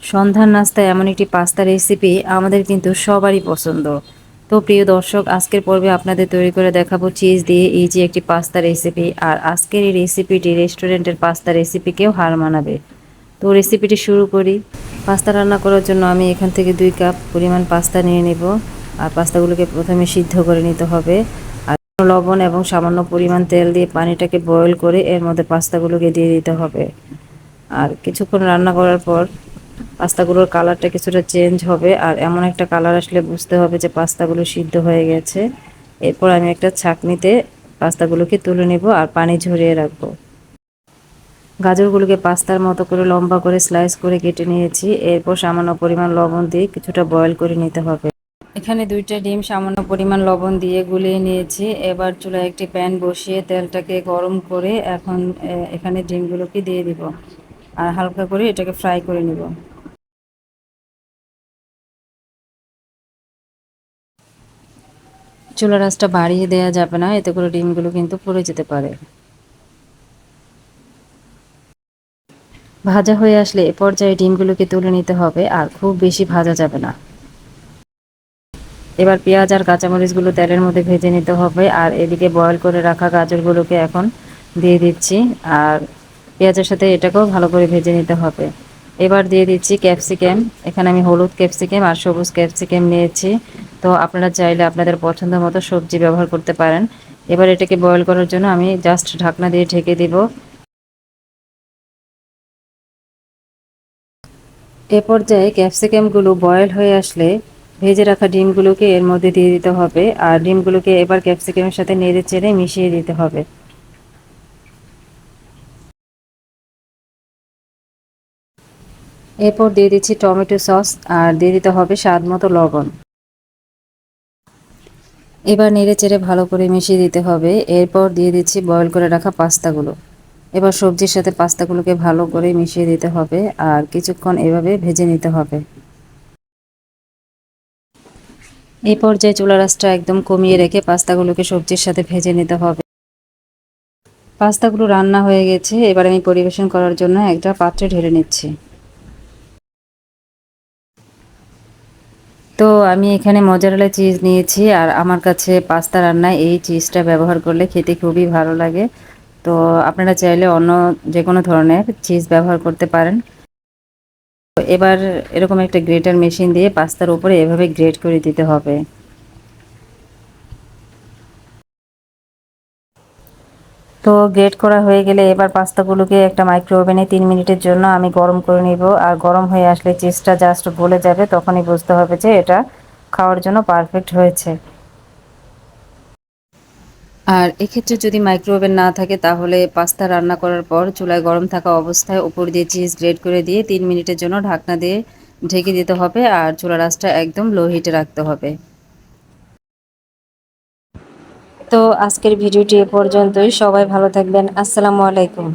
সন্ধ্যার নাস্তায় এমন একটি পাস্তা রেসিপি আমাদের কিন্তু সবারই পছন্দ। তো প্রিয় দর্শক, আজকের পর্বে আপনাদের তৈরি করে দেখাবো চিজ দিয়ে যে একটি পাস্তা রেসিপি আর আজকের এই রেসিপিটি রেস্টুরেন্টের পাস্তা রেসিপিকেও হার মানাবে। তো রেসিপিটি শুরু করি। পাস্তা রান্না করার জন্য আমি এখান থেকে দুই কাপ পরিমাণ পাস্তা নিয়ে নেব আর পাস্তাগুলোকে প্রথমে সিদ্ধ করে নিতে হবে। আর লবণ এবং সামান্য পরিমাণ তেল দিয়ে পানিটাকে বয়েল করে এর মধ্যে পাস্তাগুলোকে দিয়ে দিতে হবে। আর কিছুক্ষণ রান্না করার পর পাস্তাগুলোর কালারটা কিছুটা চেঞ্জ হবে আর এমন একটা কালার আসলে বুঝতে হবে যে পাস্তাগুলো সিদ্ধ হয়ে গেছে। এরপর আমি একটা ছাকনিতে পাস্তাগুলোকে তুলে নেব আর পানি ঝরিয়ে রাখব। গাজরগুলোকে পাস্তার মতো করে লম্বা করে স্লাইস করে কেটে নিয়েছি। এরপর সামান্য পরিমাণ লবণ দিয়ে কিছুটা বয়েল করে নিতে হবে। এখানে দুইটা ডিম সামান্য পরিমাণ লবণ দিয়ে গুলিয়ে নিয়েছি। এবার চুলায় একটি প্যান বসিয়ে তেলটাকে গরম করে এখন এখানে ডিমগুলোকে দিয়ে দিব। আর হালকা করে এটাকে ফ্রাই করে নিব। চুলা রাসটা বাড়িয়ে দেওয়া যাবে না, এতে করে ডিমগুলো কিন্তু পড়ে যেতে পারে। ভাজা হয়ে আসলে এ পর্যায়ে ডিমগুলোকে তুলে নিতে হবে, আর খুব বেশি ভাজা যাবে না। এবার পেঁয়াজ আর কাঁচামরিচগুলো তেলের মধ্যে ভেজে নিতে হবে, আর এদিকে বয়ল করে রাখা গাজরগুলোকে এখন দিয়ে দিচ্ছি, আর পেঁয়াজের সাথে এটাকেও ভালো করে ভেজে নিতে হবে। এবার দিয়ে দিচ্ছি ক্যাপসিকাম, এখানে আমি হলুদ ক্যাপসিকাম আর সবুজ ক্যাপসিকাম নিয়েছি। তো আপনারা চাইলে আপনাদের পছন্দ মতো সবজি ব্যবহার করতে পারেন। এবার এটাকে বয়ল করার জন্য আমি জাস্ট ঢাকনা দিয়ে ঢেকে দিব। এ পর্যায়ে ক্যাপসিকামগুলো বয়েল হয়ে আসলে ভেজে রাখা ডিমগুলোকে এর মধ্যে দিয়ে দিতে হবে আর ডিমগুলোকে এবার ক্যাপসিকামের সাথে নেড়ে চেড়ে মিশিয়ে দিতে হবে। এরপর দিয়ে দিচ্ছি টমেটো সস আর দিয়ে দিতে হবে স্বাদ মতো লবণ। এবার নেড়ে চেড়ে ভালো করে মিশিয়ে দিতে হবে। এরপর দিয়ে দিচ্ছি বয়ল করে রাখা পাস্তাগুলো। এবার সবজির সাথে পাস্তাগুলোকে ভালো করে মিশিয়ে দিতে হবে আর কিছুক্ষণ এভাবে ভেজে নিতে হবে। এই পর্যায়ে চুলা রাসটা একদম কমিয়ে রেখে পাস্তাগুলোকে সবজির সাথে ভেজে নিতে হবে। পাস্তাগুলো রান্না হয়ে গেছে। এবার আমি পরিবেশন করার জন্য একটা পাত্রে ঢেলে নিচ্ছি। তো আমি এখানে মজারালা চিজ নিয়েছি আর আমার কাছে পাস্তা রান্নায় এই চিজটা ব্যবহার করলে খেতে খুবই ভালো লাগে। তো আপনারা চাইলে অন্য যে কোনো ধরনের চিজ ব্যবহার করতে পারেন। এবার এরকম একটা গ্রেটার মেশিন দিয়ে পাস্তার উপরে এভাবে গ্রেট করে দিতে হবে। তো গ্রেট করা হয়ে গেলে এবার পাস্তাগুলোকে একটা মাইক্রো ওভেনে তিন মিনিটের জন্য আমি গরম করে নিব। আর গরম হয়ে আসলে চিজটা জাস্ট গলে যাবে, তখনই বুঝতে হবে যে এটা খাওয়ার জন্য পারফেক্ট হয়েছে। আর এক্ষেত্রে যদি মাইক্রো ওভেন না থাকে, তাহলে পাস্তা রান্না করার পর চুলায় গরম থাকা অবস্থায় উপর দিয়ে চিজ গ্রেড করে দিয়ে তিন মিনিটের জন্য ঢাকনা দিয়ে ঢেকে দিতে হবে, আর চুলা রাসটা একদম লো হিটে রাখতে হবে। তো আজকের ভিডিওটি এ পর্যন্তই। সবাই ভালো থাকবেন। আসসালামু আলাইকুম।